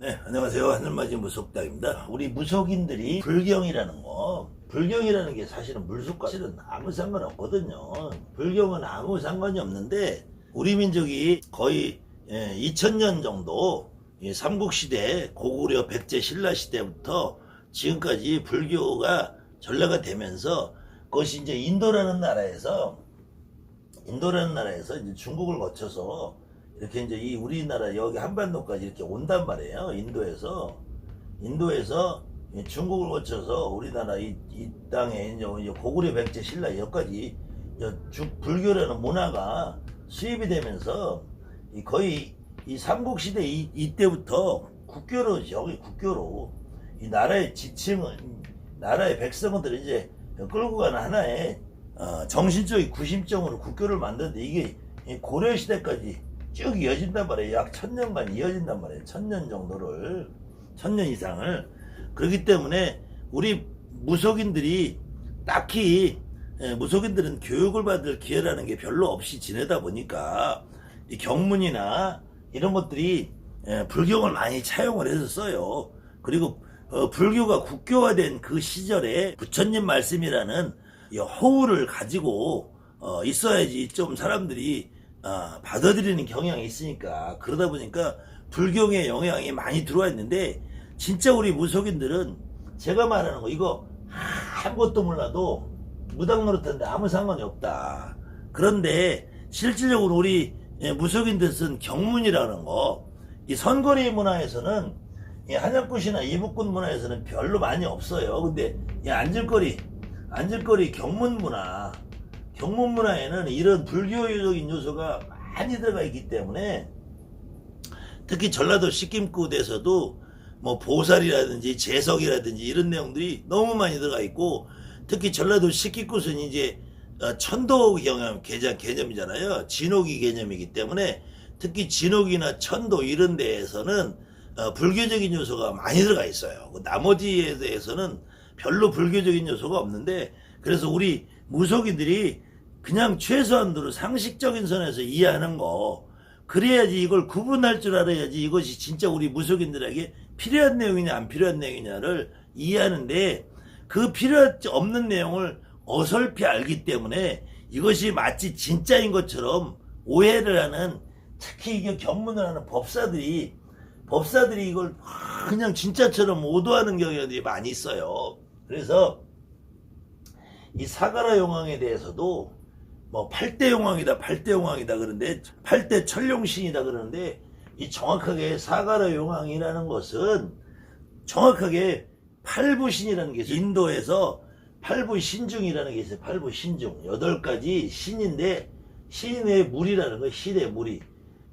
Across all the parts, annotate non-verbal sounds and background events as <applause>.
네, 안녕하세요. 하늘맞이 무속다입니다. 우리 무속인들이 불경이라는 거, 불경이라는 게 사실은 물속과 실은 아무 상관없거든요. 불경은 아무 상관이 없는데, 우리 민족이 거의 2000년 정도 이 삼국시대 고구려 백제 신라 시대부터 지금까지 불교가 전래가 되면서 그것이 이제 인도라는 나라에서 인도라는 나라에서 이제 중국을 거쳐서 이렇게 이제 이 우리나라 여기 한반도까지 이렇게 온단 말이에요. 인도에서 인도에서 이 중국을 거쳐서 우리나라 이, 이 땅에 이제 이제 고구려 백제 신라 여기까지 이 주- 불교라는 문화가 수입이 되면서 이 거의 이 삼국시대 이, 이때부터 국교로 여기 국교로 이 나라의 지층은 나라의 백성들을 이제 끌고 가는 하나의 어, 정신적인 구심점으로 국교를 만드는데 이게 이 고려 시대까지 쭉 이어진단 말이에요. 약 천년간 이어진단 말이에요. 천년 정도를 천년 이상을 그렇기 때문에 우리 무속인들이 딱히 예, 무속인들은 교육을 받을 기회라는 게 별로 없이 지내다 보니까 이 경문이나 이런 것들이 예, 불경을 많이 차용을 해서 써요. 그리고 어, 불교가 국교화된 그 시절에 부처님 말씀이라는 이 허울을 가지고 어, 있어야지 좀 사람들이 어, 받아들이는 경향이 있으니까 그러다 보니까 불경의 영향이 많이 들어와 있는데 진짜 우리 무속인들은 제가 말하는 거 이거 아무것도 몰라도 무당 노릇하는데 아무 상관이 없다. 그런데 실질적으로 우리 예, 무속인들 쓴 경문이라는 거, 이 선거리 문화에서는 이 한약굿이나 이북군 문화에서는 별로 많이 없어요. 근데 이 앉을거리, 앉을거리 경문 문화, 경문 문화에는 이런 불교적인 요소가 많이 들어가 있기 때문에 특히 전라도 식김굿에서도 뭐 보살이라든지 재석이라든지 이런 내용들이 너무 많이 들어가 있고 특히 전라도 식기굿은 이제 어, 천도 개념, 개념, 개념이잖아요. 진옥이 개념이기 때문에 특히 진옥이나 천도 이런 데에서는 어, 불교적인 요소가 많이 들어가 있어요. 그 나머지에 대해서는 별로 불교적인 요소가 없는데 그래서 우리 무속인들이 그냥 최소한도로 상식적인 선에서 이해하는 거 그래야지 이걸 구분할 줄 알아야지 이것이 진짜 우리 무속인들에게 필요한 내용이냐 안 필요한 내용이냐를 이해하는데 그 필요 없는 내용을 어설피 알기 때문에 이것이 마치 진짜인 것처럼 오해를 하는 특히 이게 견문을 하는 법사들이 법사들이 이걸 그냥 진짜처럼 오도하는 경향들이 많이 있어요. 그래서 이 사가라 용왕에 대해서도 뭐 8대 용왕이다 8대 용왕이다 그러는데 8대 천룡신이다 그러는데 이 정확하게 사가라 용왕이라는 것은 정확하게 팔부신이라는 게 있어요. 인도에서 팔부 신중이라는 게 있어요. 팔부 신중. 여덟 가지 신인데 신의 물이라는 거예요. 신의 물이.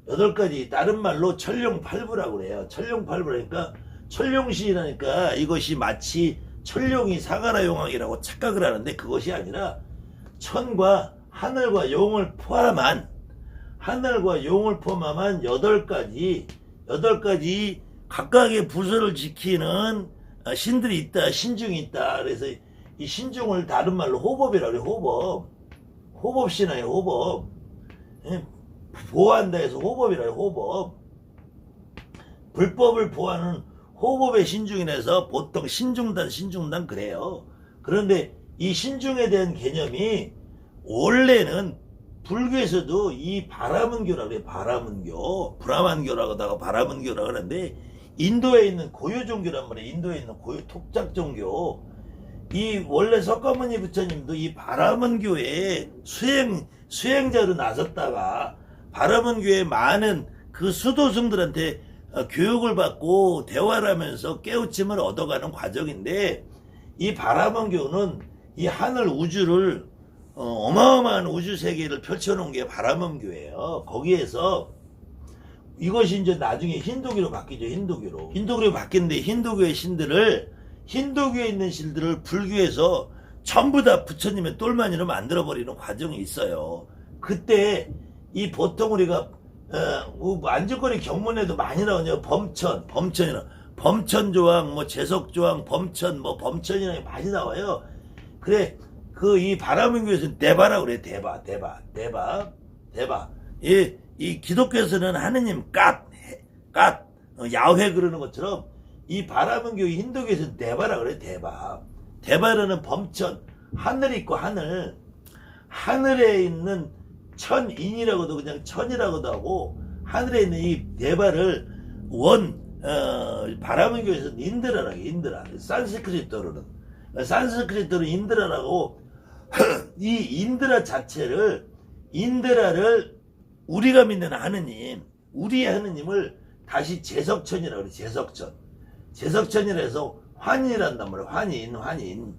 여덟 가지 다른 말로 천룡팔부라고 그래요. 천룡팔부라니까 천룡신이라니까 이것이 마치 천룡이 사가라 용왕이라고 착각을 하는데 그것이 아니라 천과 하늘과 용을 포함한 하늘과 용을 포함한 여덟 가지 여덟 가지 각각의 부서를 지키는 어, 신들이 있다 신중이 있다. 그래서 이 신중을 다른 말로 호법이라고 그래 호법. 호법신화예요 호법. 예, 보호한다 해서 호법이라요 호법. 불법을 보호하는 호법의 신중이라서 보통 신중단 신중단 그래요. 그런데 이 신중에 대한 개념이 원래는 불교에서도 이 바라문교라고 그래 바라문교. 브라만교라고 하다가 바라문교라고 하는데 인도에 있는 고유 종교란 말이에요. 인도에 있는 고유 톡작 종교. 이 원래 석가모니 부처님도 이 바라문교의 수행 수행자로 나섰다가 바라문교의 많은 그 수도승들한테 어, 교육을 받고 대화를 하면서 깨우침을 얻어가는 과정인데 이 바라문교는 이 하늘 우주를 어, 마어마한 우주 세계를 펼쳐놓은 게 바라문교예요. 거기에서 이것이 이제 나중에 힌두교로 바뀌죠. 힌두교로. 힌두교로 바뀌는데 힌두교의 신들을 힌두교에 있는 신들을 불교에서 전부 다 부처님의 똘마니로 만들어버리는 과정이 있어요. 그때 이 보통 우리가 어, 안주거리 경문에도 많이 나오냐 범천, 범천이나 범천조항, 뭐 재석조항, 범천, 뭐 범천이나 많이 나와요. 그래 그 이 바라문교에서는 대바라고 그래 대바, 대바, 대바, 대바. 이, 이 기독교에서는 하느님 갓, 갓, 어, 야훼 그러는 것처럼 이 바람은 교회 힌두교에서는 대바라 그래 대바. 대바라는 범천 하늘 있고 하늘. 하늘에 있는 천인이라고도 그냥 천이라고도 하고 하늘에 있는 이 대바를 원 어, 바람은 교회에서는 인드라라고 해, 인드라. 산스크리트로는. 산스크리트로 인드라라고 <clears throat> 이 인드라 자체를 인드라를 우리가 믿는 하느님 우리의 하느님을 다시 제석천이라고 그래 제석천. 제석천이라 해서 환인이란단 말이야 환인 환인.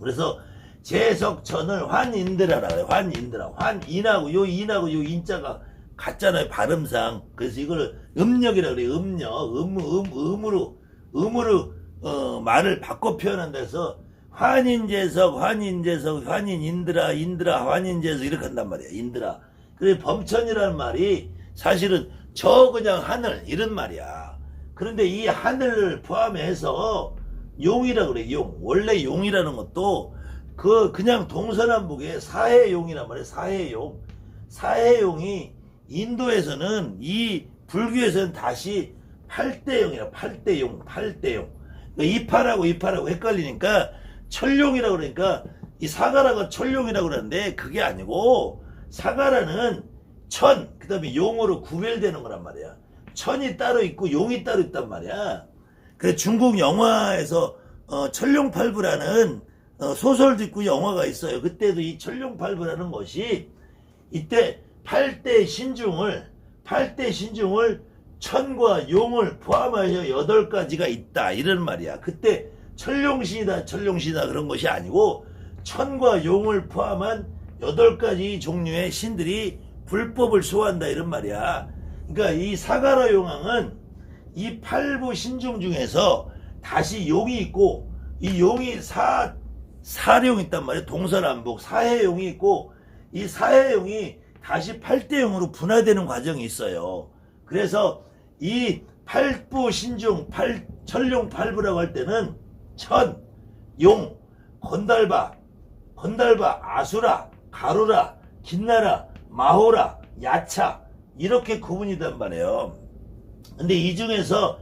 그래서 제석천을 환인드라라 그래 환인드라. 환인하고 요 인하고 요 인자가 같잖아요 발음상. 그래서 이걸 음력이라 그래 음력. 음, 음, 음으로 음으로 어, 말을 바꿔 표현한다 해서 환인제석 환인제석 환인인드라 인드라 환인제석 이렇게 한단 말이야 인드라. 그래 범천이라는 말이 사실은 저 그냥 하늘 이런 말이야. 그런데 이 하늘을 포함해서 용이라 그래 용. 원래 용이라는 것도 그 그냥 동서남북의 사해용이란 말이야 사해용. 사해용이 인도에서는 이 불교에서는 다시 팔대용이라 팔대용 팔대용. 그러니까 이파라고 이파라고 헷갈리니까 철용이라고 그러니까 이 사가라가 철용이라고 그러는데 그게 아니고 사가라는 천 그 다음에 용으로 구별되는 거란 말이야. 천이 따로 있고 용이 따로 있단 말이야. 그래 중국 영화에서 어, 천룡팔부라는 어, 소설도 있고 영화가 있어요. 그때도 이 천룡팔부라는 것이 이때 팔대 신중을 팔대 신중을 천과 용을 포함하여 여덟 가지가 있다. 이런 말이야. 그때 천룡신이다 천룡신이다 그런 것이 아니고 천과 용을 포함한 여덟 가지 종류의 신들이 불법을 소화한다 이런 말이야. 그러니까 이 사가라 용왕은 이 팔부 신중 중에서 다시 용이 있고 이 용이 사 사룡 있단 말이야. 동서남북 사해용이 있고 이 사해용이 다시 팔대용으로 분화되는 과정이 있어요. 그래서 이 팔부 신중 팔 천룡 팔부라고 할 때는 천, 용, 건달바, 건달바, 아수라, 가루라, 긴나라, 마호라, 야차 이렇게 구분이단 말이에요. 근데 이 중에서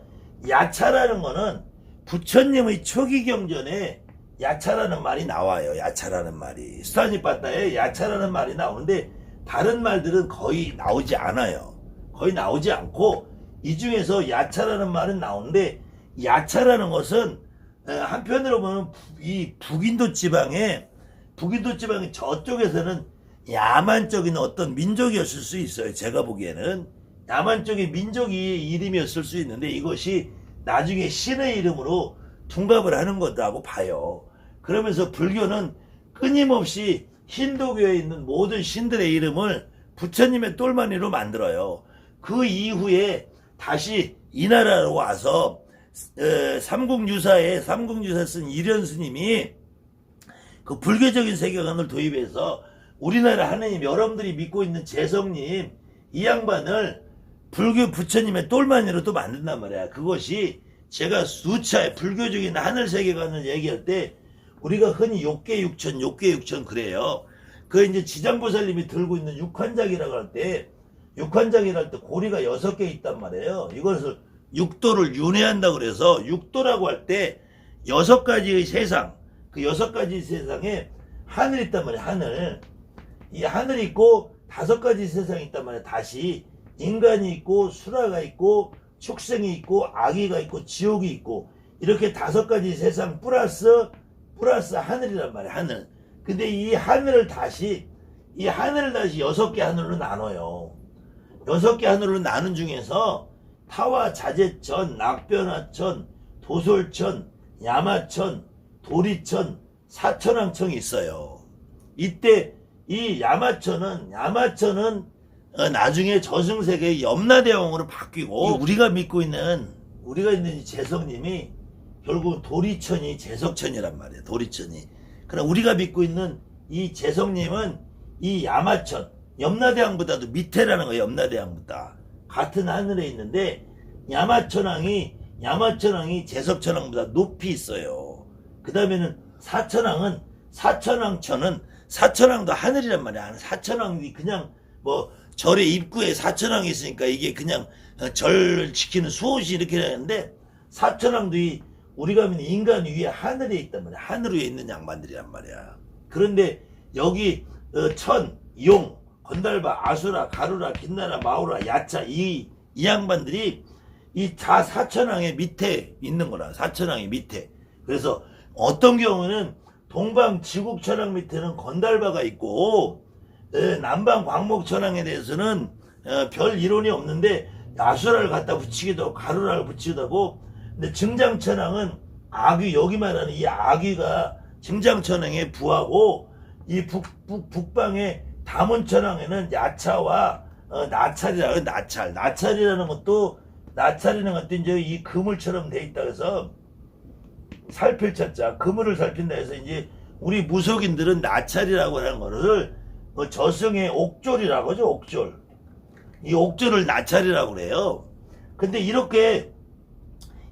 야차라는 거는 부처님의 초기 경전에 야차라는 말이 나와요. 야차라는 말이 스타니파타에 야차라는 말이 나오는데 다른 말들은 거의 나오지 않아요. 거의 나오지 않고 이 중에서 야차라는 말은 나오는데 야차라는 것은 에, 한편으로 보면 부- 이 북인도 지방에 북인도 지방의 저쪽에서는 야만적인 어떤 민족이었을 수 있어요. 제가 보기에는 야만적인 민족이 이름이었을 수 있는데 이것이 나중에 신의 이름으로 둔갑을 하는 거다고 봐요. 그러면서 불교는 끊임없이 힌두교에 있는 모든 신들의 이름을 부처님의 똘마니로 만들어요. 그 이후에 다시 이 나라로 와서 에, 삼국유사에 삼국유사 쓴 이련 스님이 그 불교적인 세계관을 도입해서 우리나라 하느님 여러분들이 믿고 있는 재성님 이 양반을 불교 부처님의 똘마니로 또 만든단 말이야. 그것이 제가 수차에 불교적인 하늘 세계관을 얘기할 때 우리가 흔히 욕계 육천, 욕계 육천 그래요. 그 이제 지장보살님이 들고 있는 육환장이라고 할 때, 육환장이랄 때 고리가 여섯 개 있단 말이에요. 이것을 육도를 윤회한다 그래서 육도라고 할 때 여섯 가지의 세상, 그 여섯 가지 세상에 하늘 있단 말이에요. 하늘. 이 하늘 있고 다섯 가지 세상이 있단 말이에요. 다시 인간이 있고 수라가 있고 축생이 있고 아기가 있고 지옥이 있고 이렇게 다섯 가지 세상 플러스 플러스 하늘이란 말이에요. 하늘. 근데 이 하늘을 다시 이 하늘을 다시 여섯 개 하늘로 나눠요. 여섯 개 하늘로 나눈 중에서 타와 자재천, 낙변화천, 도솔천, 야마천, 도리천, 사천왕천이 있어요. 이때 이 야마천은 야마천은 어, 나중에 저승세계의 염라대왕으로 바뀌고 이 우리가 믿고 있는 우리가 있는 이 재성님이 결국 도리천이 재석천이란 말이에요. 도리천이. 그러나 우리가 믿고 있는 이 재성님은 이 야마천 염라대왕보다도 밑에라는 거예요. 염라대왕보다 같은 하늘에 있는데 야마천왕이 야마천왕이 재석천왕보다 높이 있어요. 그 다음에는 사천왕은 사천왕천은 사천왕도 하늘이란 말이야. 사천왕이 그냥 뭐 절의 입구에 사천왕이 있으니까 이게 그냥 어, 절 지키는 수호시 이렇게 되는데 사천왕도 이 우리가 믿는 인간 위에 하늘에 있단 말이야. 하늘 위에 있는 양반들이란 말이야. 그런데 여기 어, 천, 용, 건달바, 아수라, 가루라, 빛나라, 마우라, 야차 이, 이 양반들이 이다 사천왕의 밑에 있는 거라. 사천왕의 밑에. 그래서 어떤 경우는 동방 지국천왕 밑에는 건달바가 있고 에, 남방 광목천왕에 대해서는 어, 별 이론이 없는데 아수라를 갖다 붙이기도 하고 가루라를 붙이기도 하고 근데 증장천왕은 아귀 여기 말하는 이 아귀가 증장천왕의 부하고 이 북, 북, 북방의 다문천왕에는 야차와 어, 나찰이라고 해요. 나찰 나찰이라는 것도 나찰이라는 것도 이제 이 그물처럼 돼 있다 그래서 살필 찾자 그물을 살핀다 해서 이제 우리 무속인들은 나찰이라고 하는 거를 어, 저승의 옥졸이라고 하죠 옥졸 이 옥졸을 나찰이라고 그래요 근데 이렇게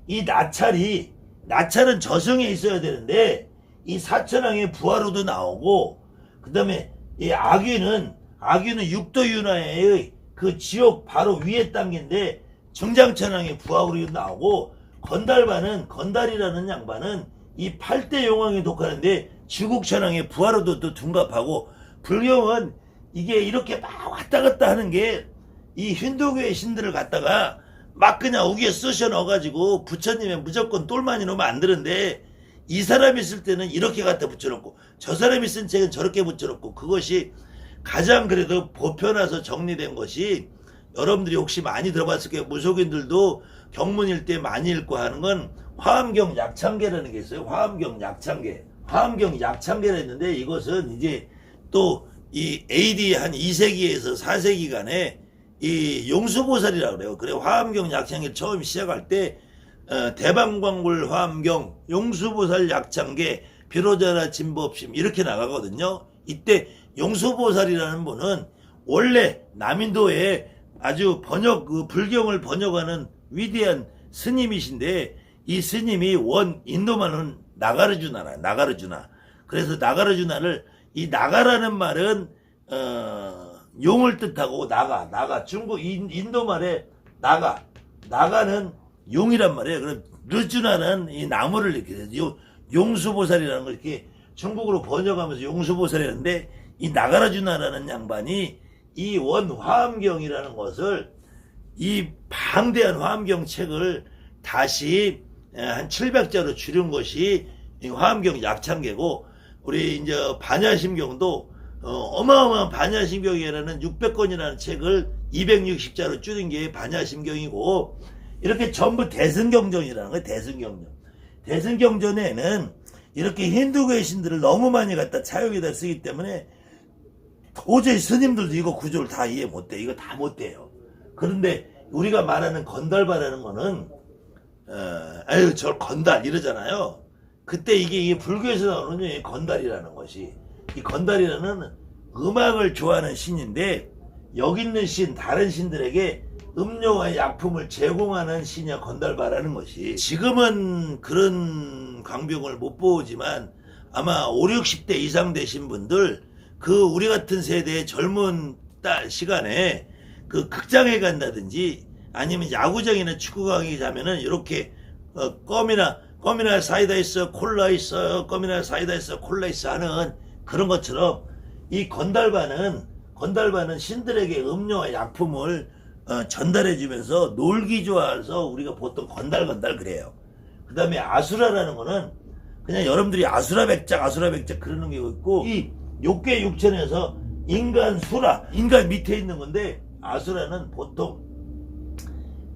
이 나찰이 나찰은 저승에 있어야 되는데 이 사천왕의 부하로도 나오고 그 다음에 이 아귀는 아귀는 육도윤화의 그 지옥 바로 위에 단계인데 정장천왕의 부하로 나오고 건달반은 건달이라는 양반은 이 8대 용왕에 독하는데 지국천왕의 부하로도 또 둔갑하고 불경은 이게 이렇게 막 왔다 갔다 하는 게 이 힌두교의 신들을 갖다가 막 그냥 우기에 쑤셔 넣어가지고 부처님의 무조건 똘만이 놓으면 안 되는데 이 사람이 쓸 때는 이렇게 갖다 붙여놓고 저 사람이 쓴 책은 저렇게 붙여놓고 그것이 가장 그래도 보편화서 정리된 것이 여러분들이 혹시 많이 들어봤을 거예요. 무속인들도 경문일 때 많이 읽고 하는 건 화엄경 약창계라는 게 있어요. 화엄경 약창계. 화엄경 약창계라 했는데 이것은 이제 또 이 AD 한 2세기에서 4세기간에 이 용수보살이라고 그래요. 그래 화엄경 약창계 처음 시작할 때 어, 대방광굴 화엄경 용수보살 약창계 비로자나 진법심 이렇게 나가거든요. 이때 용수보살이라는 분은 원래 남인도에 아주 번역 그 불경을 번역하는 위대한 스님이신데 이 스님이 원 인도만은 나가르주 나라 나가르주나. 그래서 나가르주나를 이 나가라는 말은 어, 용을 뜻하고 나가 나가. 중국 인, 인도 말에 나가. 나가는 용이란 말이에요. 그럼 르주나는 이 나무를 이렇게 해서 요- 용수보살이라는 걸 이렇게 중국으로 번역하면서 용수보살이라는데 이 나가라주나라는 양반이 이 원화엄경이라는 것을 이 방대한 화엄경 책을 다시 에, 한 700자로 줄인 것이 이 화엄경 약창계고 우리 이제 반야심경도 어, 마어마한 반야심경이라는 600권이라는 책을 260자로 줄인 게 반야심경이고 이렇게 전부 대승경전이라는 거예요. 대승경전. 대승경전에는 이렇게 힌두교의 신들을 너무 많이 갖다 차용에다 쓰기 때문에 도저히 스님들도 이거 구조를 다 이해 못해. 이거 다 못해요. 그런데 우리가 말하는 건달바라는 거는 어, 아유 저 건달 이러잖아요. 그때 이게, 이게 불교에서 나오는 이 건달이라는 것이 이 건달이라는 음악을 좋아하는 신인데 여기 있는 신 다른 신들에게 음료와 약품을 제공하는 신이야 건달바라는 것이. 지금은 그런 광경을 못 보지만 아마 5, 60대 이상 되신 분들 그 우리 같은 세대의 젊은 딸 시간에 그 극장에 간다든지 아니면 야구장이나 축구장에 가면은 이렇게 어, 껌이나 껌이나 사이다 있어 콜라 있어 껌이나 사이다 있어 콜라 있어 하는 그런 것처럼 이 건달바는 건달바는 신들에게 음료와 약품을 어, 전달해 주면서 놀기 좋아해서 우리가 보통 건달 건달 그래요. 그 다음에 아수라라는 거는 그냥 여러분들이 아수라 백작 아수라 백작 그러는 게 있고 이 육계 육천에서 인간 수라 인간 밑에 있는 건데 아수라는 보통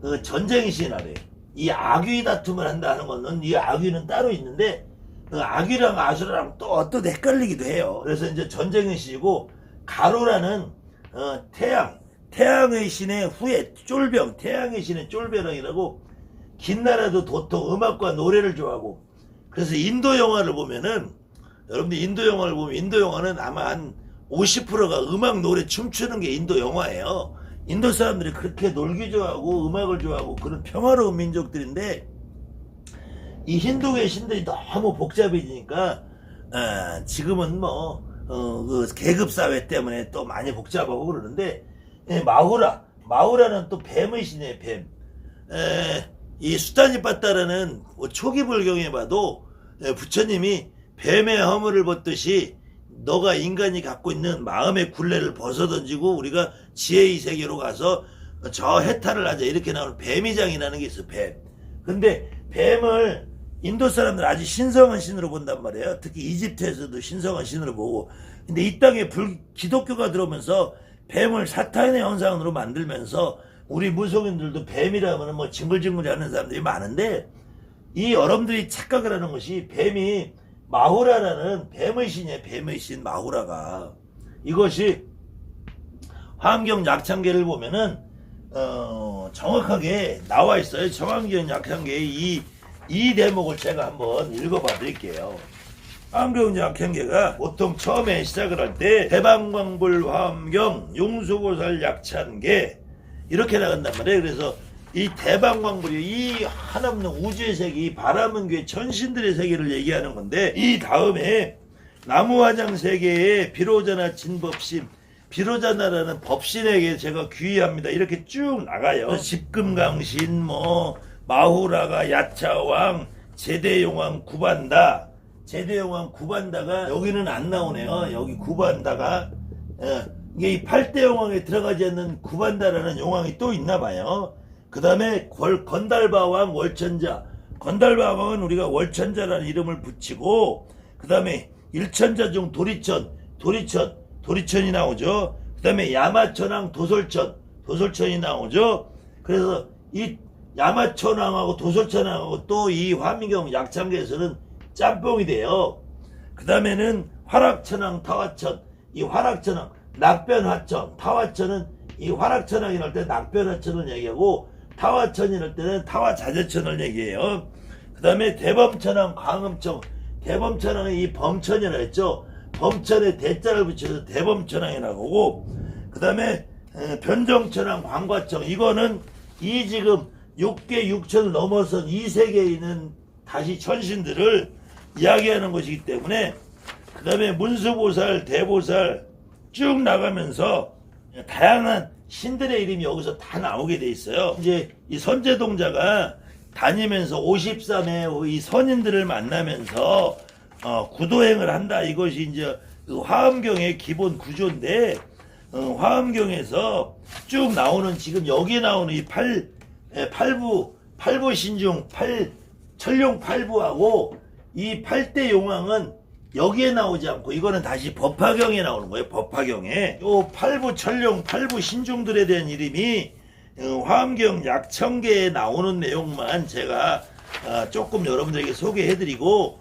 그 전쟁의 신하래요. 이 아귀 다툼을 한다는 거는 이 아귀는 따로 있는데 그 아귀랑 아수라랑 또, 또 헷갈리기도 해요. 그래서 이제 전쟁의 신이고 가루라는 어, 태양 태양의 신의 후예 쫄병 태양의 신의 쫄병이라고 긴 나라도 도통 음악과 노래를 좋아하고 그래서 인도 영화를 보면은 여러분들 인도 영화를 보면 인도 영화는 아마 한 50%가 음악 노래 춤추는 게 인도 영화예요. 인도 사람들이 그렇게 놀기 좋아하고 음악을 좋아하고 그런 평화로운 민족들인데 이 힌두교의 신들이 너무 복잡해지니까 아, 지금은 뭐 어, 그 계급 사회 때문에 또 많이 복잡하고 그러는데 예, 마후라. 마후라는 또 뱀의 신이에요, 뱀. 에, 이 수단이 빠따라는 뭐 초기 불경에 봐도 에, 부처님이 뱀의 허물을 벗듯이 너가 인간이 갖고 있는 마음의 굴레를 벗어던지고 우리가 지혜의 세계로 가서 저 해탈을 하자 이렇게 나오는 뱀이장이라는 게 있어 뱀. 근데 뱀을 인도 사람들 아주 신성한 신으로 본단 말이에요. 특히 이집트에서도 신성한 신으로 보고. 근데 이 땅에 불 기독교가 들어오면서 뱀을 사탄의 형상으로 만들면서 우리 무속인들도 뱀이라면 뭐 징글징글 하는 사람들이 많은데 이 여러분들이 착각을 하는 것이 뱀이 마후라라는 뱀의 신이에요. 뱀의 신 마후라가. 이것이 환경 약창계를 보면은 어, 정확하게 나와 있어요. 정환경 약창계의 이, 이 대목을 제가 한번 읽어봐 드릴게요. 환경 약창계가 보통 처음에 시작을 할 때 대방광불 화엄경 용수고살 약찬계 이렇게 나간단 말이에요. 그래서 이 대방광불이 이 하나없는 우주의 세계, 이 바람은 게 천신들의 세계를 얘기하는 건데 이 다음에 나무화장 세계의 비로자나 진법심 비로자나라는 법신에게 제가 귀의합니다. 이렇게 쭉 나가요. 집금강신, 뭐 마후라가 야차왕, 제대용왕 구반다. 제대용왕 구반다가 여기는 안 나오네요. 여기 구반다가 예, 이게 이 8대 용왕에 들어가지 않는 구반다라는 용왕이 또 있나 봐요. 그 다음에 건달바왕 월천자. 건달바왕은 우리가 월천자라는 이름을 붙이고 그 다음에 일천자 중 도리천, 도리천, 도리천이 나오죠. 그 다음에 야마천왕 도솔천, 도솔천이 나오죠. 그래서 이 야마천왕하고 도솔천왕하고 또 이 화민경 약창계에서는 짬뽕이 돼요. 그 다음에는 화락천왕 타화천, 이 화락천왕, 낙변화천, 타화천은 이 화락천왕이 날때 낙변화천을 얘기하고 타화천이 날 때는 타화자재천을 얘기해요. 그 다음에 대범천왕 광음천, 대범천왕이 이 범천이라 했죠. 범천에 대자를 붙여서 대범천왕이 나오고 그 다음에 변정천왕 광과청 이거는 이 지금 6개 6천 넘어선 이 세계에 있는 다시 천신들을 이야기하는 것이기 때문에 그 다음에 문수보살, 대보살 쭉 나가면서 다양한 신들의 이름이 여기서 다 나오게 돼 있어요. 이제 이 선제동자가 다니면서 53의 이 선인들을 만나면서 어, 구도행을 한다. 이것이 이제 그 화엄경의 기본 구조인데 어, 화엄경에서 쭉 나오는 지금 여기에 나오는 이 팔, 예, 8부, 팔부 신중, 8, 천룡 8부하고 이 8대 용왕은 여기에 나오지 않고 이거는 다시 법화경에 나오는 거예요. 법화경에. 요 팔부 천룡, 8부 신중들에 대한 이름이 어, 화엄경 약천계에 나오는 내용만 제가 어, 조금 여러분들에게 소개해드리고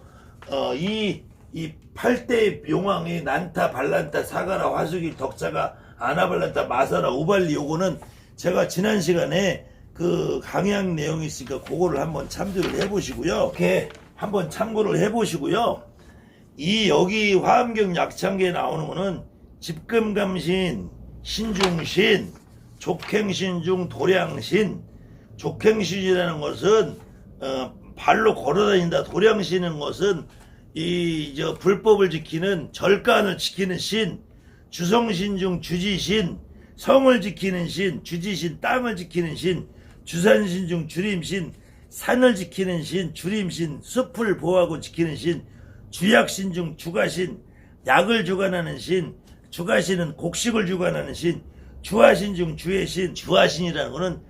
어, 이, 이 8대 용왕이 난타, 발란타, 사가라, 화수길, 덕자가, 아나발란타, 마사라, 우발리 요거는 제가 지난 시간에 그 강의한 내용이 있으니까 그거를 한번 참조를 해보시고요. 이렇게 한번 참고를 해보시고요. 이 여기 화엄경 약창계에 나오는 거는 집금감신, 신중신, 족행신중 도량신, 족행신이라는 것은 어, 발로 걸어다닌다. 도량신은 것은 이 저 불법을 지키는 절간을 지키는 신, 주성신 중 주지신, 성을 지키는 신, 주지신, 땅을 지키는 신, 주산신 중 주림신, 산을 지키는 신, 주림신, 숲을 보호하고 지키는 신, 주약신 중 주가신, 약을 주관하는 신, 주가신은 곡식을 주관하는 신, 주하신 중 주의 신, 주하신이라는 거는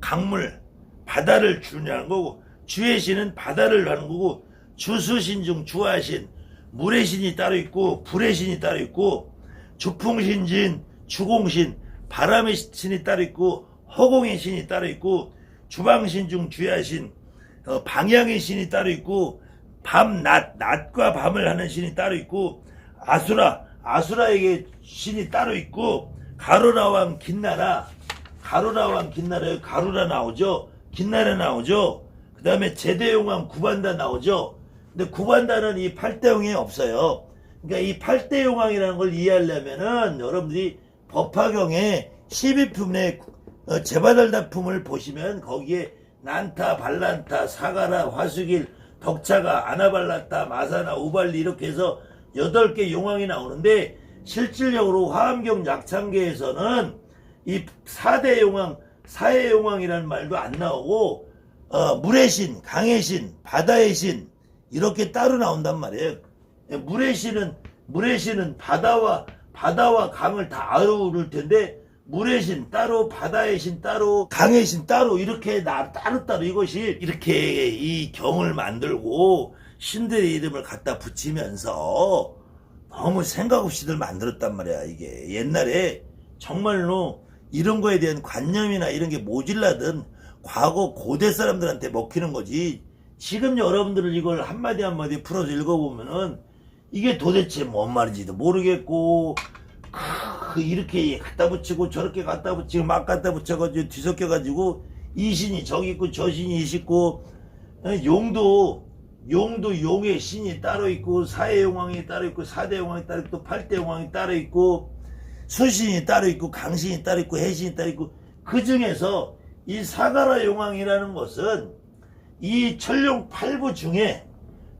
강물, 바다를 주냐는 거고, 주의 신은 바다를 하는 거고, 주수신 중 주하신, 물의 신이 따로 있고, 불의 신이 따로 있고, 주풍신진, 주공신, 바람의 신이 따로 있고, 허공의 신이 따로 있고, 주방신 중 주야신, 어, 방향의 신이 따로 있고, 밤, 낮, 낮과 밤을 하는 신이 따로 있고, 아수라, 아수라에게 신이 따로 있고, 가로라 왕 긴나라, 가루라 왕 긴나라에 가루라 나오죠. 긴나라 나오죠. 그 다음에 제대용 왕 구반다 나오죠. 근데 구반다는 이 팔대용에 없어요. 그러니까 이 팔대용왕이라는 걸 이해하려면은 여러분들이 법화경에 12품의 어, 제바달다품을 보시면 거기에 난타, 발란타, 사가라, 화수길, 덕차가, 아나발라타, 마사나, 우발리 이렇게 해서 8개 용왕이 나오는데 실질적으로 화엄경 약창계에서는 이 4대 용왕, 사해 용왕이라는 말도 안 나오고 어, 물의 신, 강의 신, 바다의 신 이렇게 따로 나온단 말이에요. 예, 물의 신은 물의 신은 바다와 바다와 강을 다 아우를 텐데 물의 신 따로 바다의 신 따로 강의 신 따로 이렇게 나 따로 따로 이것이 이렇게 이 경을 만들고 신들의 이름을 갖다 붙이면서 너무 생각 없이들 만들었단 말이야 이게. 옛날에 정말로 이런 거에 대한 관념이나 이런 게 모질라든 과거 고대 사람들한테 먹히는 거지. 지금 여러분들을 이걸 한마디 한마디 풀어서 읽어보면은 이게 도대체 뭔 말인지도 모르겠고 크, 이렇게 갖다 붙이고 저렇게 갖다 붙이고 막 갖다 붙여가지고 뒤섞여가지고 이 신이 저기 있고 저 신이 이 있고 어, 용도 용도 용의 신이 따로 있고 사해 용왕이 따로 있고 사대 용왕이 따로 있고 팔대 용왕이 따로 있고 수신이 따로 있고 강신이 따로 있고 해신이 따로 있고 그 중에서 이 사가라 용왕이라는 것은 이 천룡 팔부 중에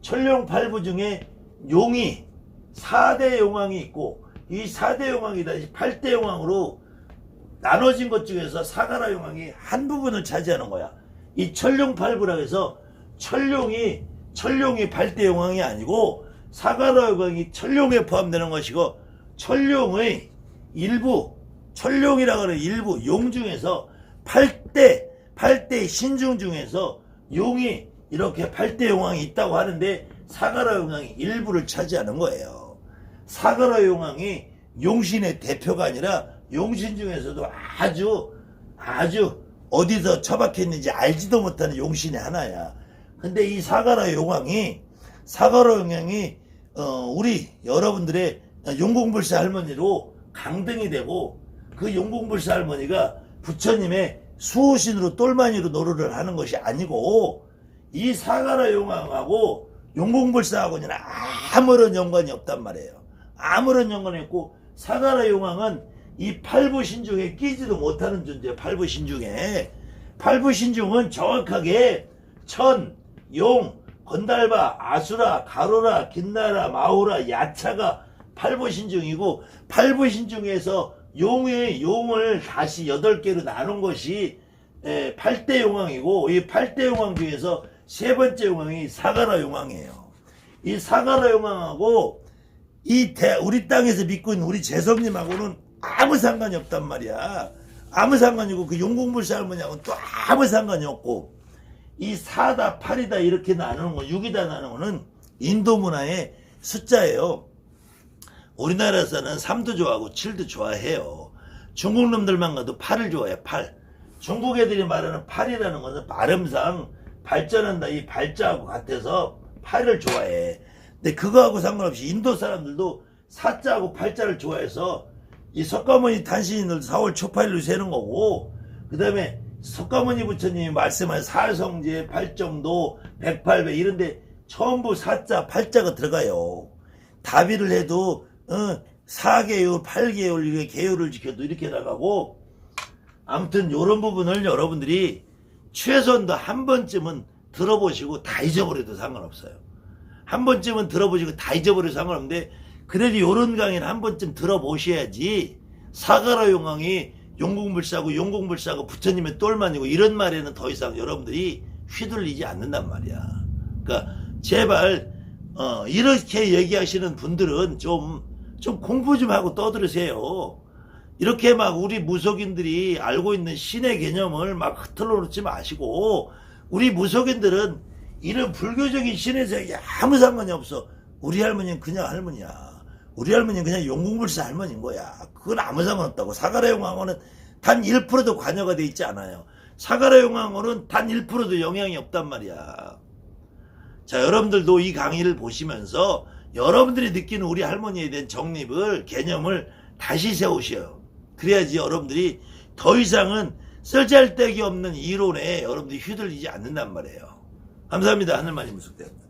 천룡 팔부 중에 용이 사대 용왕이 있고 이 사대 용왕이 다시 팔대 용왕으로 나눠진 것 중에서 사가라 용왕이 한 부분을 차지하는 거야. 이 천룡팔부라 해서 천룡이 천룡이 팔대 용왕이 아니고 사가라 용왕이 천룡에 포함되는 것이고 천룡의 일부 천룡이라 그래 일부 용 중에서 팔대팔대 신중 중에서 용이 이렇게 팔대 용왕이 있다고 하는데 사가라 용왕이 일부를 차지하는 거예요. 사가라 용왕이 용신의 대표가 아니라 용신 중에서도 아주 아주 어디서 처박혔는지 알지도 못하는 용신의 하나야. 근데 이 사가라 용왕이 사가라 용왕이 어, 우리 여러분들의 용공불사 할머니로 강등이 되고 그 용공불사 할머니가 부처님의 수호신으로 똘마니로 노릇을 하는 것이 아니고 이 사가라 용왕하고 용공불사하고는 아무런 연관이 없단 말이에요. 아무런 연관이 없고 사가라 용왕은 이 팔부신 중에 끼지도 못하는 존재예요. 팔부신 중에. 팔부신 중은 정확하게 천, 용, 건달바, 아수라, 가로라, 긴나라, 마우라, 야차가 팔부신 중이고 팔부신 중에서 용의 용을 다시 여덟 개로 나눈 것이 에, 팔대 용왕이고 이 팔대 용왕 중에서 세 번째 용왕이 사가라 용왕이에요. 이 사가라 용왕하고 이 대, 우리 땅에서 믿고 있는 우리 재성님하고는 아무 상관이 없단 말이야. 아무 상관이고 그 용공불사 할머니하고는 또 아무 상관이 없고 이 사다 팔이다 이렇게 나누는 거 육이다 나누는 거는 인도 문화의 숫자예요. 우리나라에서는 3도 좋아하고 7도 좋아해요. 중국 놈들만 가도 8을 좋아해, 8. 중국 애들이 말하는 8이라는 것은 발음상 발전한다, 이 발자하고 같아서 8을 좋아해. 근데 그거하고 상관없이 인도 사람들도 4자하고 8자를 좋아해서 이 석가모니 단신인들 4월 초파일로 세는 거고, 그 다음에 석가모니 부처님이 말씀한 사성제, 팔정도, 백팔배 이런데 전부 4자, 8자가 들어가요. 다비를 해도 어, 4개월, 8개월 이렇게 계율을 지켜도 이렇게 나가고 아무튼 이런 부분을 여러분들이 최소한 도 한 번쯤은 들어보시고 다 잊어버려도 상관없어요. 한 번쯤은 들어보시고 다 잊어버려도 상관없는데 그래도 이런 강의는 한 번쯤 들어보셔야지 사가라 용왕이 용공불사고 용공불사고 부처님의 똘만이고 이런 말에는 더 이상 여러분들이 휘둘리지 않는단 말이야. 그러니까 제발 어, 이렇게 얘기하시는 분들은 좀, 좀 공부 좀 하고 떠들으세요. 이렇게 막 우리 무속인들이 알고 있는 신의 개념을 막 흐트러 놓지 마시고, 우리 무속인들은 이런 불교적인 신에서 아무 상관이 없어. 우리 할머니는 그냥 할머니야. 우리 할머니는 그냥 용궁불사 할머니인 거야. 그건 아무 상관없다고. 사가라 용왕호는 단 1%도 관여가 돼 있지 않아요. 사가라 용왕호는 단 1%도 영향이 없단 말이야. 자, 여러분들도 이 강의를 보시면서 여러분들이 느끼는 우리 할머니에 대한 정립을, 개념을 다시 세우셔요. 그래야지 여러분들이 더 이상은 쓸잘데기 없는 이론에 여러분들이 휘둘리지 않는단 말이에요. 감사합니다. 하늘만이 무속대입니다.